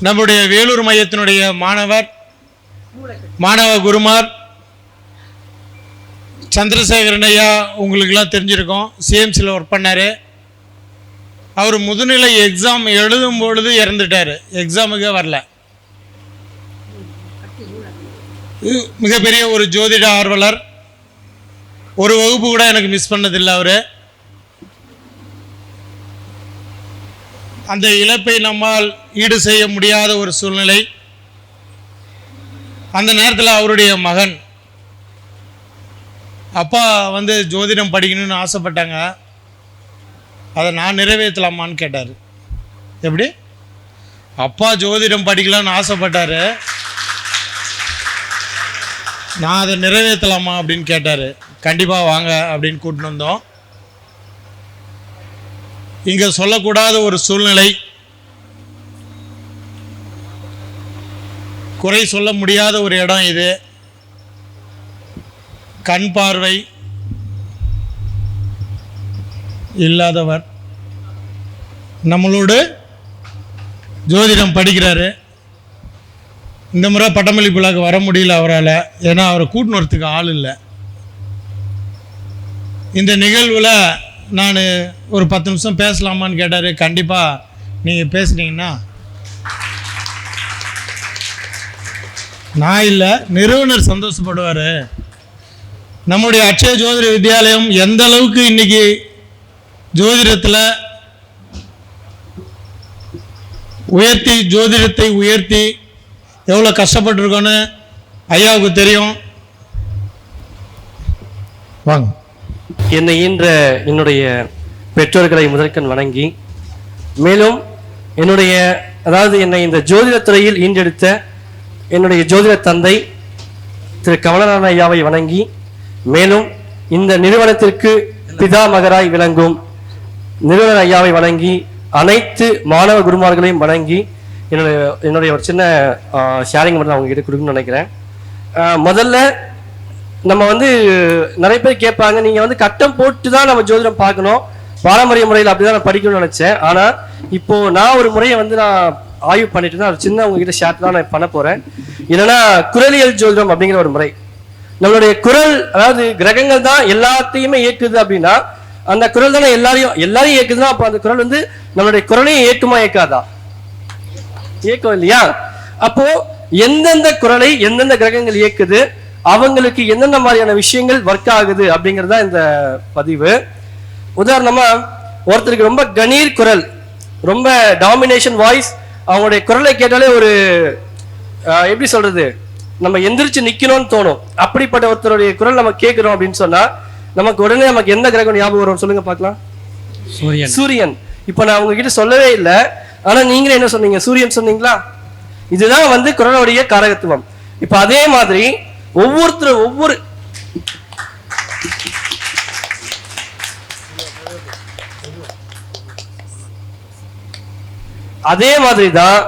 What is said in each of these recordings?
நம்முடைய வேலூர் மையத்தினுடைய மாணவர் மாணவ குருமார் சந்திரசேகரன் ஐயா உங்களுக்கெல்லாம் தெரிஞ்சிருக்கோம். சிஎம்சியில் ஒர்க் பண்ணார். அவர் முதுநிலை எக்ஸாம் எழுதும் பொழுது இறந்துட்டார். எக்ஸாமுக்கே வரல. மிகப்பெரிய ஒரு ஜோதிட ஆர்வலர். ஒரு வகுப்பு கூட எனக்கு மிஸ் பண்ணதில்லை அவர். அந்த இழப்பை நம்மால் ஈடு செய்ய முடியாத ஒரு சூழ்நிலை. அந்த நேரத்தில் அவருடைய மகன் அப்பா வந்து ஜோதிடம் படிக்கணும்னு ஆசைப்பட்டாங்க. அதை நான் நிறைவேற்றலாமான்னு கேட்டார். எப்படி? அப்பா ஜோதிடம் படிக்கலாம்னு ஆசைப்பட்டார். நான் அதை நிறைவேற்றலாமா அப்படின்னு கேட்டார். கண்டிப்பாக வாங்க அப்படின்னு கூட்டின்னு வந்தோம். இங்கே சொல்லக்கூடாத ஒரு சூழ்நிலை. குறை சொல்ல முடியாத ஒரு இடம் இது. கண் பார்வை இல்லாதவர். நம்மளோடு ஜோதிடம் படிக்கிறாரு. இந்த முறை பட்டமளிப்புலாக்கு வர முடியல அவரால். ஏன்னா அவரை கூட்டின்னு வரத்துக்கு ஆள் இல்லை. இந்த நிகழ்வில் நான் ஒரு பத்து நிமிஷம் பேசலாமான்னு கேட்டார். கண்டிப்பாக நீங்கள் பேசுனீங்கன்னா. நான் இல்லை நிறுவனர் சந்தோஷப்படுவார். நம்முடைய அக்ஷய ஜோதிட வித்யாலயம் எந்த அளவுக்கு இன்னைக்கு ஜோதிடத்தில் உயர்த்தி ஜோதிடத்தை உயர்த்தி எவ்வளோ கஷ்டப்பட்டிருக்கோன்னு ஐயாவுக்கு தெரியும். வாங்க. என்னை ஈன்ற என்னுடைய பெற்றோர்களை முதற்கண் வணங்கி மேலும் என்னுடைய அதாவது என்னை இந்த ஜோதிடத் துறையில் ஈன்றெடுத்த என்னுடைய ஜோதிட தந்தை திரு கமலநாதன் ஐயாவை வணங்கி மேலும் இந்த நிறுவனத்திற்கு பிதா மகராய் விளங்கும் நிறுவன ஐயாவை வணங்கி அனைத்து மாணவ குருமார்களையும் வணங்கி என்னுடைய என்னுடைய ஒரு சின்ன ஷேரிங் மட்டும் அவங்க கிட்ட கொடுக்கணும்னு நினைக்கிறேன். முதல்ல நம்ம வந்து நிறைய பேர் கேட்பாங்க நீங்க வந்து கட்டம் போட்டு தான் நம்ம ஜோதிடம் பார்க்கணும். பாரம்பரிய முறையில் அப்படிதான் நான் படிக்கணும்னு நினைச்சேன். ஆனா இப்போ நான் ஒரு முறையை வந்து நான் ஆய்வு பண்ணிட்டு தான் ஒரு சின்ன உங்ககிட்ட ஷேர் தான் நான் பண்ண போறேன். என்னன்னா குரலியல் ஜோதிடம் அப்படிங்கிற ஒரு முறை. நம்மளுடைய குரல் அதாவது கிரகங்கள் தான் எல்லாத்தையுமே இயக்குது அப்படின்னா அந்த குரல் தானே எல்லாரையும் எல்லாரையும் இயக்குதுன்னா அப்போ அந்த குரல் வந்து நம்மளுடைய குரலையும் இயக்குமா இயக்காதா? இயக்கம் இல்லையா? அப்போ எந்தெந்த குரலை எந்தெந்த கிரகங்கள் இயக்குது அவங்களுக்கு எந்தெந்த மாதிரியான விஷயங்கள் ஒர்க் ஆகுது அப்படிங்கிறது இந்த பதிவு. உதாரணமா ஒருத்தருக்கு ரொம்ப கணீர் குரல் ரொம்ப டாமினேஷன் வாய்ஸ் அவங்களுடைய குரலை கேட்டாலே ஒரு எப்படி சொல்றது நம்ம எந்திரிச்சு நிக்கணும்னு தோணும். அப்படிப்பட்ட ஒருத்தருடைய குரல் நம்ம கேட்கிறோம் அப்படின்னு சொன்னா நமக்கு உடனே நமக்கு எந்த கிரகம் ஞாபகம் வரும் சொல்லுங்க பார்க்கலாம். சூரியன். சூரியன். இப்போ நான் உங்ககிட்ட சொல்லவே இல்லை ஆனா நீங்களே என்ன சொன்னீங்க? சூரியன் சொன்னீங்களா? இதுதான் வந்து குரலுடைய காரகத்துவம். இப்போ அதே மாதிரி ஒவ்வொருத்தர் ஒவ்வொரு அதே மாதிரி தான்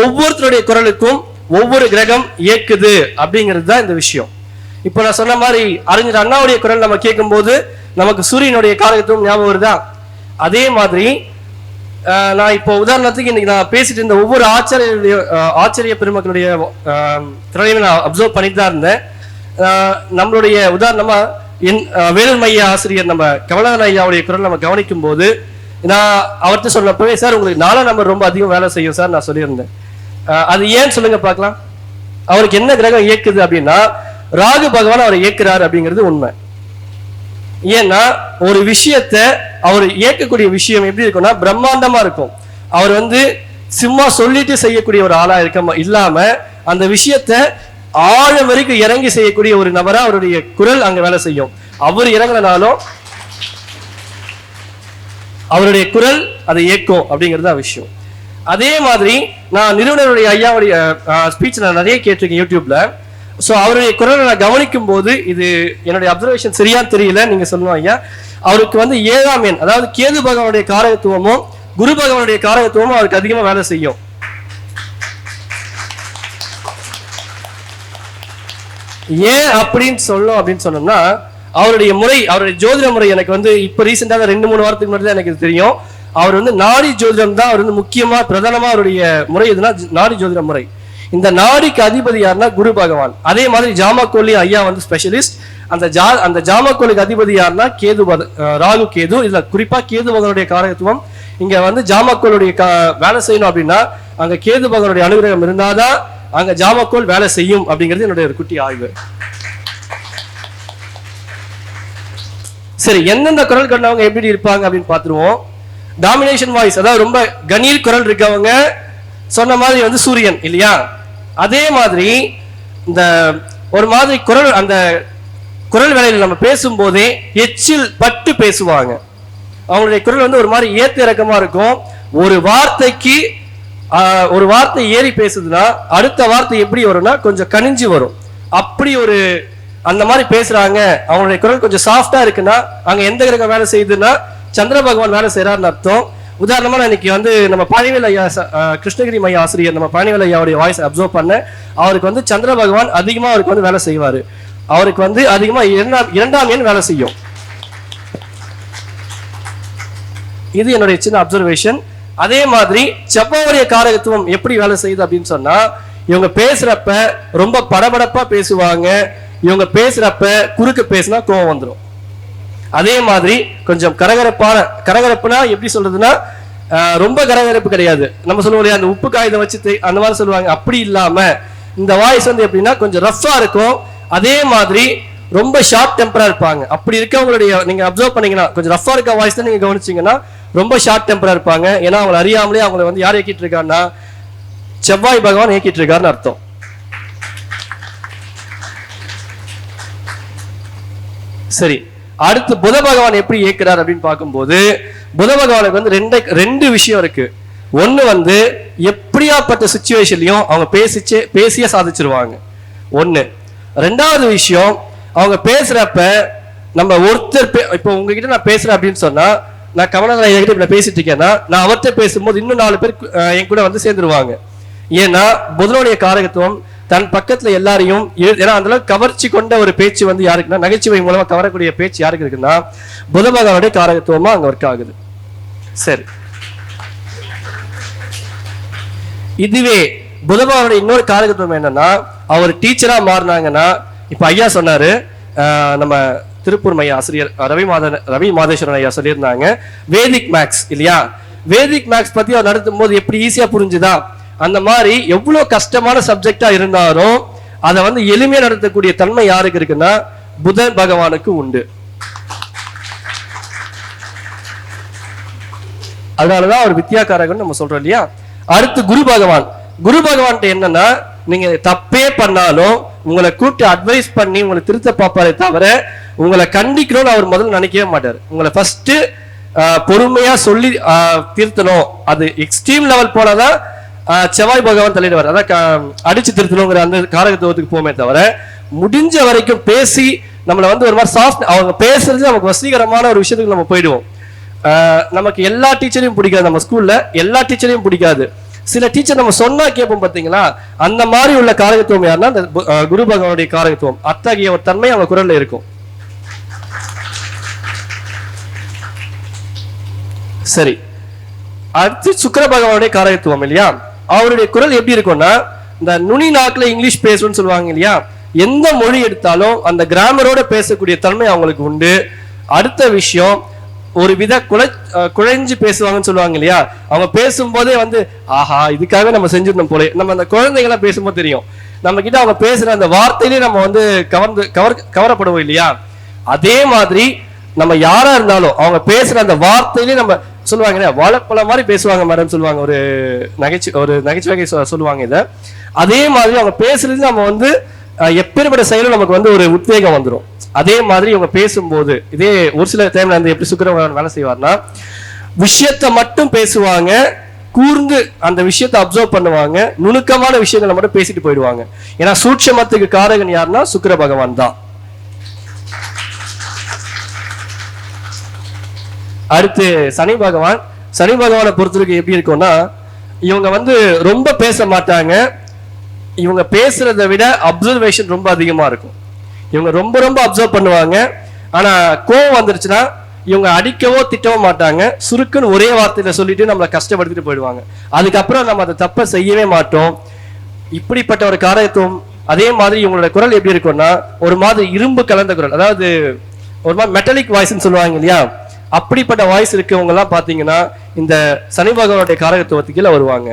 ஒவ்வொருத்தருடைய குரலுக்கும் ஒவ்வொரு கிரகம் இயக்குது அப்படிங்கிறது தான் இந்த விஷயம். இப்போ நான் சொன்ன மாதிரி அறிஞர் அண்ணாவுடைய குரல் நம்ம கேட்கும்போது நமக்கு சூரியனுடைய காலகத்துவம் ஞாபகம் வருதா? அதே மாதிரி நான் இப்போ உதாரணத்துக்கு இன்னைக்கு நான் பேசிட்டு இருந்த ஒவ்வொரு ஆச்சரிய ஆச்சரிய பெருமக்களுடைய திறனையும் குரலையும் நான் அப்சர்வ் பண்ணிட்டு தான் இருந்தேன். நம்மளுடைய உதாரணமா என் ஆஹ், மைய ஆசிரியர் நம்ம கமலநாதன் ஐயாவுடைய குரல் நம்ம கவனிக்கும் போது நான் அவர்கிட்ட சொன்னப்பவே சார் உங்களுக்கு நாலா நம்பர் ரொம்ப அதிகம் வேலை செய்யும் சார் நான் சொல்லியிருந்தேன். அது ஏன் சொல்லுங்க பார்க்கலாம். அவருக்கு என்ன கிரகம் இயக்குது அப்படின்னா ராகு பகவான் அவரை இயக்குறாரு அப்படிங்கிறது உண்மை. ஏன்னா ஒரு விஷயத்த அவர் இயக்கக்கூடிய விஷயம் எப்படி இருக்கும்னா பிரம்மாண்டமா இருக்கும். அவர் வந்து சும்மா சொல்லிட்டு செய்யக்கூடிய ஒரு ஆளா இருக்க இல்லாம அந்த விஷயத்த ஆழம் வரைக்கும் இறங்கி செய்யக்கூடிய ஒரு நபரா அவருடைய குரல் அங்க வேலை செய்யும். அவர் இறங்கினாலும் அவருடைய குரல் அதை இயக்கும் அப்படிங்கிறது தான் விஷயம். அதே மாதிரி நான் நிறுவனருடைய ஐயாவுடைய ஸ்பீச் நான் நிறைய கேட்டிருக்கேன் யூடியூப்ல ஸோ அவருடைய குரலை நான் கவனிக்கும் போது இது என்னுடைய அப்சர்வேஷன் சரியான்னு தெரியல நீங்க சொல்லணும் ஐயா. அவருக்கு வந்து ஏழாம் எண் அதாவது கேது பகவானுடைய காரகத்துவமும் குரு பகவானுடைய காரகத்துவமும் அவருக்கு அதிகமாக வேலை செய்யும். ஏன் அப்படின்னு சொல்லும் அப்படின்னு சொன்னோம்னா அவருடைய முறை அவருடைய ஜோதிட முறை எனக்கு வந்து இப்போ ரீசெண்டாக ரெண்டு மூணு வாரத்துக்கு முன்னாடி தான் எனக்கு தெரியும். அவர் வந்து நாடி ஜோதிடம் தான் அவர் வந்து முக்கியமா பிரதானமா அவருடைய முறை எதுனா நாடி ஜோதிட முறை. இந்த நாடிக்கு அதிபதி யாருன்னா குரு பகவான். அதே மாதிரி ஜாமக்கோலி ஐயா வந்து ஸ்பெஷலிஸ்ட் அந்த ஜா அந்த ஜாமக்கோலிக்கு அதிபதி யாருன்னா கேது ராகு கேது. இதுல குறிப்பா கேது பகவனுடைய காரகத்துவம். இங்க வந்து ஜாமக்கோளுடைய கா வேலை செய்யணும் அப்படின்னா அங்க கேது பகவனுடைய அனுகிரகம் இருந்தாதான் அங்க ஜாமக்கோல் வேலை செய்யும் அப்படிங்கிறது என்னுடைய ஒரு குட்டி ஆய்வு. சரி எந்தெந்த குரல் கண்டவங்க எப்படி இருப்பாங்க அப்படின்னு பார்த்துருவோம். டாமினேஷன் வாய்ஸ் அதாவது ரொம்ப கணீர் குரல் இருக்கவங்க சொன்ன மாதிரி வந்து சூரியன் இல்லையா? அதே மாதிரி இந்த ஒரு மாதிரி குரல் அந்த குரல் வேலையில் நம்ம பேசும்போதே எச்சில் பட்டு பேசுவாங்க. அவங்களுடைய குரல் வந்து ஒரு மாதிரி ஏத்து இறக்கமா இருக்கும். ஒரு வார்த்தைக்கு ஒரு வார்த்தை ஏறி பேசுதுன்னா அடுத்த வார்த்தை எப்படி வரும்னா கொஞ்சம் கனிஞ்சு வரும். அப்படி ஒரு அந்த மாதிரி பேசுறாங்க. அவங்களுடைய குரல் கொஞ்சம் சாஃப்டா இருக்குன்னா அங்க எந்த கிரகம் வேலை செய்யுதுன்னா சந்திர பகவான் வேலை செய்யறாருன்னு அர்த்தம். உதாரணமா நான் இன்னைக்கு வந்து நம்ம பழனிவேல் ஐயா கிருஷ்ணகிரி மைய ஆசிரியர் நம்ம பழனிவேல் ஐயாவுடைய வாய்ஸ் அப்சர்வ் பண்ணேன். அவருக்கு வந்து சந்திர பகவான் அதிகமா அவருக்கு வந்து வேலை செய்வாரு. அவருக்கு வந்து அதிகமா இரண்டாம் இரண்டாம் எண் வேலை செய்யும். இது என்னுடைய சின்ன அப்சர்வேஷன் அதே மாதிரி செவ்வாவுடைய காரகத்துவம் எப்படி வேலை செய்யுது அப்படின்னு சொன்னா இவங்க பேசுறப்ப ரொம்ப படபடப்பா பேசுவாங்க. இவங்க பேசுறப்ப குறுக்க பேசினா கோவம் வந்துடும் அதே மாதிரி கொஞ்சம் கரகரப்பான கரகரப்புனா எப்படி சொல்றதுன்னா ரொம்ப கரகரப்பு கிடையாது. நம்ம சொல்லுவோம் அந்த உப்பு காகிதம் வச்சு அந்த மாதிரி சொல்லுவாங்க. அப்படி இல்லாம இந்த வாய்ஸ் வந்து எப்படின்னா கொஞ்சம் ரஃபா இருக்கும். அதே மாதிரி ரொம்ப ஷார்ட் டெம்பரா இருப்பாங்க. அப்படி இருக்கவங்களுடைய நீங்க அப்சர்வ் பண்ணீங்கன்னா கொஞ்சம் ரஃபா இருக்க வாய்ஸ் தான் நீங்க கவனிச்சீங்கன்னா ரொம்ப ஷார்ட் டெம்பரா இருப்பாங்க. ஏன்னா அவங்களை அறியாமலே அவங்கள வந்து யார் இயக்கிட்டு இருக்காருன்னா செவ்வாய் பகவான் இயக்கிட்டு இருக்காருன்னு அர்த்தம். சரி அடுத்து புத பகவான் எப்படி இயக்குறார் அப்படின்னு பார்க்கும்போது புத பகவானுக்கு வந்து ரெண்டு ரெண்டு விஷயம் இருக்கு. ஒன்னு வந்து எப்படியாப்பட்ட சுச்சுவேஷன்லயும் அவங்க பேசிச்சு பேசியே சாதிச்சிருவாங்க. ஒன்னு ரெண்டாவது விஷயம் அவங்க பேசுறப்ப நம்ம ஒருத்தர் பே- இப்போ உங்ககிட்ட நான் பேசுறேன் அப்படின்னு சொன்னா நான் கமலநாதன் ஐயா கிட்ட இப்ப பேசிட்டு இருக்கேன்னா நான் அவர்கிட்ட பேசும்போது இன்னும் நாலு பேர் என் கூட வந்து சேர்ந்துருவாங்க. ஏன்னா புதனுடைய காரகத்துவம் தன் பக்கத்துல எல்லாரையும் ஏன்னா அந்த அளவுக்கு கவர்ச்சி கொண்ட ஒரு பேச்சு வந்து யாருக்குன்னா நகைச்சுவை மூலமா கவரக்கூடிய பேச்சு யாருக்கு இருக்குன்னா புத பகவானுடைய காரகத்துவமா அங்க ஒர்க் ஆகுது. சரி. இதுவே புத பகவானுடைய இன்னொரு காரகத்துவம் என்னன்னா அவர் டீச்சரா மாறினாங்கன்னா இப்ப ஐயா சொன்னாரு நம்ம திருப்பூர் மைய ஆசிரியர் ரவி மாதன் ரவி மாதேஸ்வரன் ஐயா சொல்லியிருந்தாங்க. வேதிக் மேக்ஸ் இல்லையா? வேதிக் மேக்ஸ் பத்தி அவர் நடத்தும் போது எப்படி ஈஸியா புரிஞ்சுதா? அந்த மாதிரி எவ்வளவு கஷ்டமான சப்ஜெக்டா இருந்தாலும் அதை வந்து எளிமையா நடத்தக்கூடிய தன்மை யாருக்கு இருக்குன்னா புதன் பகவானுக்கு உண்டு. அதனாலதான் அவர் வித்யாக்காரகன் நம்ம சொல்றோம் இல்லையா? அடுத்து குரு பகவான். குரு பகவான்கிட்ட என்னன்னா நீங்க தப்பே பண்ணாலும் உங்களை கூப்பிட்டு அட்வைஸ் பண்ணி உங்களை திருத்த பார்ப்பாரே தவிர உங்களை கண்டிக்கணும்னு அவர் முதல்ல நினைக்கவே மாட்டார். உங்களை ஃபர்ஸ்ட் பொறுமையா சொல்லி திருத்தணும். அது எக்ஸ்ட்ரீம் லெவல் போனாதான் செவ்வாய் பகவான் தலையிடுவார் அதான் க- அடிச்சு திருத்தணுங்கிற அந்த காரகத்துவத்துக்கு போமே தவிர முடிஞ்ச வரைக்கும் பேசி நம்மளை வந்து ஒரு மாதிரி சாஃப்ட் அவங்க பேசுறது நமக்கு வசீகரமான ஒரு விஷயத்துக்கு நம்ம போயிடுவோம். நமக்கு எல்லா டீச்சரையும் பிடிக்காது. நம்ம ஸ்கூல்ல எல்லா டீச்சரையும் பிடிக்காது. சில டீச்சர் நம்ம சொன்னா கேட்போம் பாத்தீங்களா அந்த மாதிரி உள்ள காரகத்துவம் யாருன்னா அந்த குரு பகவானுடைய காரகத்துவம். அத்தகைய ஒரு தன்மை அவங்க குரல்ல இருக்கும். சரி. அடுத்து சுக்கர பகவானுடைய காரகத்துவம் இல்லையா? அவருடைய குரல் எப்படி இருக்கும்னா இந்த நுனி நாக்குல இங்கிலீஷ் பேசணும்னு சொல்லுவாங்க இல்லையா? எந்த மொழி எடுத்தாலும் அந்த கிராமரோட பேசக்கூடிய தன்மை அவங்களுக்கு உண்டு. அடுத்த விஷயம் ஒரு வித குலை குழைஞ்சு பேசுவாங்கன்னு சொல்லுவாங்க இல்லையா? அவங்க பேசும்போதே வந்து ஆஹா இதுக்காக நம்ம செஞ்சிருந்தோம் போல. நம்ம அந்த குழந்தைங்களாம் பேசும்போது தெரியும். நம்ம கிட்ட அவங்க பேசுற அந்த வார்த்தையிலே நம்ம வந்து கவர்ந்து கவர் கவரப்படுவோம் இல்லையா? அதே மாதிரி நம்ம யாரா இருந்தாலும் அவங்க பேசுற அந்த வார்த்தையிலே நம்ம சொல்லுவாங்க இல்லையா, வாழைப்பழம் மாதிரி பேசுவாங்க மேடம் சொல்லுவாங்க. ஒரு நகைச்சு ஒரு நகைச்சுவை சொ- சொல்லுவாங்க இதை. அதே மாதிரி அவங்க பேசுறது நம்ம வந்து எப்பேற்பட்ட செயலும் நமக்கு வந்து ஒரு உத்வேகம் வந்துடும் அதே மாதிரி இவங்க பேசும்போது இதே ஒரு சில டைம்ல வந்து எப்படி சுக்கிரவன் வேலை செய்வார்னா விஷயத்தை மட்டும் பேசுவாங்க கூர்ந்து அந்த விஷயத்தை அப்சர்வ் பண்ணுவாங்க நுணுக்கமான விஷயங்களை மட்டும் பேசிட்டு போயிடுவாங்க. ஏன்னா சூட்சமத்துக்கு காரகன் யாருன்னா சுக்கர பகவான் தான். அடுத்து சனி பகவான். சனி பகவானை பொறுத்தவரைக்கும் எப்படி இருக்கும்னா இவங்க வந்து ரொம்ப பேச மாட்டாங்க. இவங்க பேசுறதை விட அப்சர்வேஷன் ரொம்ப அதிகமா இருக்கும். இவங்க ரொம்ப ரொம்ப அப்சர்வ் பண்ணுவாங்க. ஆனா கோவம் வந்துருச்சுன்னா இவங்க அடிக்கவோ திட்டவோ மாட்டாங்க. சுருக்குன்னு ஒரே வார்த்தையில சொல்லிட்டு நம்மளை கஷ்டப்படுத்திட்டு போயிடுவாங்க. அதுக்கப்புறம் நம்ம அதை தப்பை செய்யவே மாட்டோம். இப்படிப்பட்ட ஒரு காரகத்துவம் அதே மாதிரி இவங்களோட குரல் எப்படி இருக்கும்னா ஒரு மாதிரி இரும்பு கலந்த குரல். அதாவது ஒரு மாதிரி மெட்டலிக் வாய்ஸ்னு சொல்லுவாங்க இல்லையா? அப்படிப்பட்ட வாய்ஸ் இருக்கவங்க எல்லாம் பாத்தீங்கன்னா இந்த சனி பகவானுடைய காரகத்துவத்துக்கு கீழே வருவாங்க.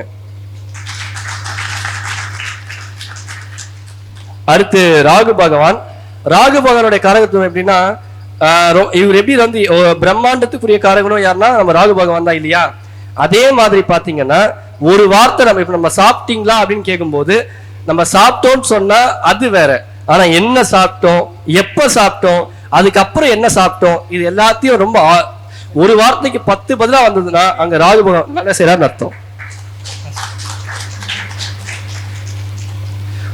அடுத்து ராகு பகவான். ராகு பகவானுடைய காரகத்துவம் எப்படின்னா ரொ- இவர் எப்படி வந்து பிரம்மாண்டத்துக்குரிய காரகனும் யாருன்னா நம்ம ராகு பகவான் தான் இல்லையா? அதே மாதிரி பாத்தீங்கன்னா ஒரு வார்த்தை நம்ம இப்ப நம்ம சாப்பிட்டீங்களா அப்படின்னு கேட்கும்போது நம்ம சாப்பிட்டோம்னு சொன்னா அது வேற. ஆனா என்ன சாப்பிட்டோம் எப்ப சாப்பிட்டோம் அதுக்கப்புறம் என்ன சாப்பிட்டோம் இது எல்லாத்தையும் ரொம்ப ஒரு வார்த்தைக்கு பத்து பதிலா வந்ததுன்னா அங்க ராகு பகவான் வேலை செய்யறாருன்னு அர்த்தம்.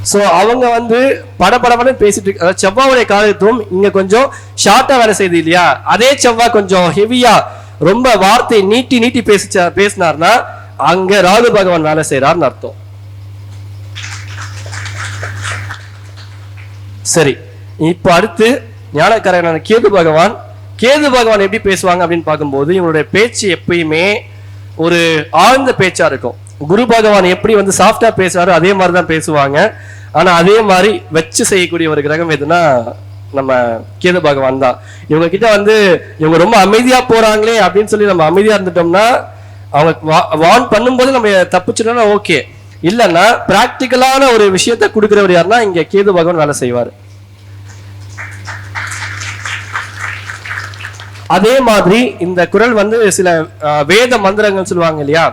சோ அவங்க வந்து படபடபடன்னு பேசிட்டு அதாவது செவ்வாவுடைய காலத்துவம் இங்க கொஞ்சம் ஷார்ட்டா வேலை செய்யுது இல்லையா? அதே செவ்வா கொஞ்சம் ஹெவியா ரொம்ப வார்த்தையை நீட்டி நீட்டி பேசிச்சா பேசினார்னா அங்க ராகு பகவான் வேலை செய்கிறார்னு அர்த்தம். சரி இப்போ அடுத்து ஞானக்காரனான கேது பகவான் கேது பகவான் எப்படி பேசுவாங்க அப்படின்னு பார்க்கும்போது இவங்களுடைய பேச்சு எப்பயுமே ஒரு ஆழ்ந்த பேச்சா இருக்கும். குரு பகவான் எப்படி வந்து சாஃப்டா பேசுறாரோ அதே மாதிரி தான் பேசுவாங்க. ஆனா அதே மாதிரி வச்சு செய்யக்கூடிய ஒரு கிரகம் எதுனா நம்ம கேது பகவான் தான். இவங்க கிட்ட வந்து இவங்க ரொம்ப அமைதியா போறாங்களே அப்படின்னு சொல்லி நம்ம அமைதியா இருந்துட்டோம்னா அவங்க வான் பண்ணும்போது நம்ம தப்பிச்சிட்டோம்னா ஓகே. இல்லைன்னா பிராக்டிக்கலான ஒரு விஷயத்த கொடுக்குறவர் யாருன்னா இங்க கேது பகவான் வேலை செய்வார். அதே மாதிரி இந்த குரல் வந்து சில வேத மந்திரங்கள் சொல்லுவாங்க இல்லையா?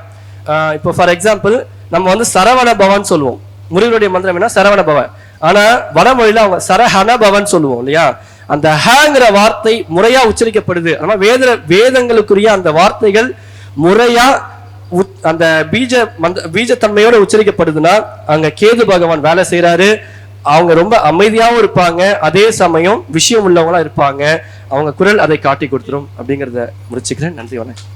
இப்போ ஃபார் எக்ஸாம்பிள் நம்ம வந்து சரவண பவன் சொல்லுவோம். முருகனுடைய மந்திரம் என்ன? சரவண பவன் ஆனா வடமொழியில அவங்க சரஹன பவன் சொல்லுவோம் இல்லையா? அந்த ஹங்கிற வார்த்தை முறையா உச்சரிக்கப்படுது. ஆனா வேத வேதங்களுக்குரிய அந்த வார்த்தைகள் முறையா உத்- அந்த பீஜ மந்த பீஜத்தன்மையோட உச்சரிக்கப்படுதுன்னா அங்க கேது பகவான் வேலை செய்யறாரு அவங்க ரொம்ப அமைதியாகவும் இருப்பாங்க. அதே சமயம் விஷயம் உள்ளவங்களா இருப்பாங்க. அவங்க குரல் அதை காட்டி கொடுத்துரும் அப்படிங்கிறத முடிச்சுக்கிறேன். நன்றி வணக்கம்.